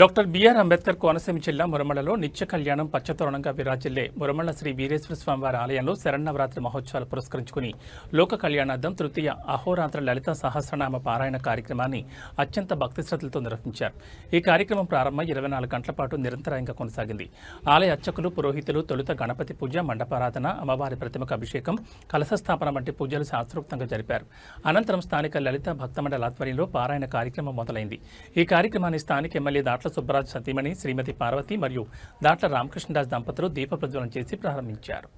Doctor BR Ambedkar Konaseema జిల్లా మురమలలో నిత్య కళ్యాణం పచ్చతోరణంగా విరాజిల్లే మురమళ్ళ శ్రీ వీరేశ్వర స్వామివారి ఆలయంలో శరణవరాత్రి మహోత్సవాలు పురస్కరించుకుని లోక కళ్యాణార్థం తృతీయ అహోరాత్ర లలిత సహస్రనామ పారాయణ కార్యక్రమాన్ని అత్యంత భక్తి శ్రద్ధలతో నిర్వహించారు. ఈ కార్యక్రమం ప్రారంభం ఇరవై నాలుగు గంటల పాటు నిరంతరాయంగా కొనసాగింది. ఆలయ అర్చకులు పురోహితులు తొలుత గణపతి పూజ మండపారాధన అమ్మవారి ప్రతిమకు అభిషేకం కలశ స్థాపన వంటి పూజలు శాస్త్రోక్తంగా జరిపారు. అనంతరం స్థానిక లలిత భక్తమండల ఆధ్వర్యంలో పారాయణ కార్యక్రమం మొదలైంది. ఈ కార్యక్రమాన్ని స్థానిక ఎమ్మెల్యే దాట్ల సుబ్బరాజు సతీమణి శ్రీమతి పార్వతి మరియు దాట్ల రామకృష్ణదాస్ దంపతులు దీప ప్రజ్వలన చేసి ప్రారంభించారు.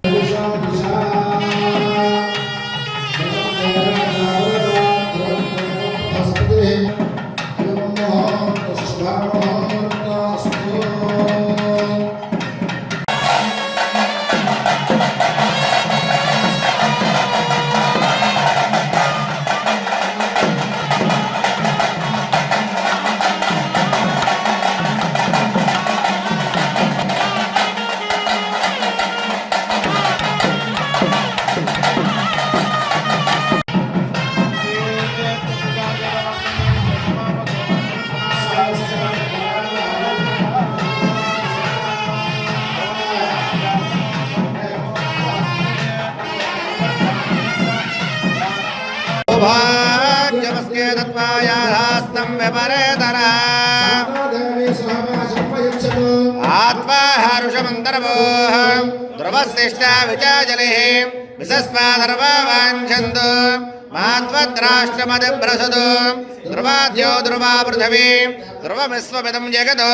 व्यपरेतरा आत्माहर्षमन्तर्वोः ध्रुवस्तिष्ठा विचाजलिः विसस्माधर्वाञ्छन्तु ध्रुवाद्यो ध्रुवा पृथिवी ध्रुवमिस्वमिदं जगत्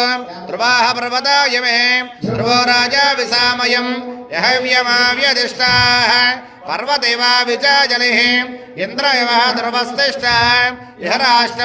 ध्रुवाः पर्वता यमे। ध्रुवो राजा विसामयं यहव्यमाव्यधिष्ठाः। पर्वदेवा विचाजलिः। इन्द्र इव ध्रुवस्तिष्ठा। यः राष्ट्र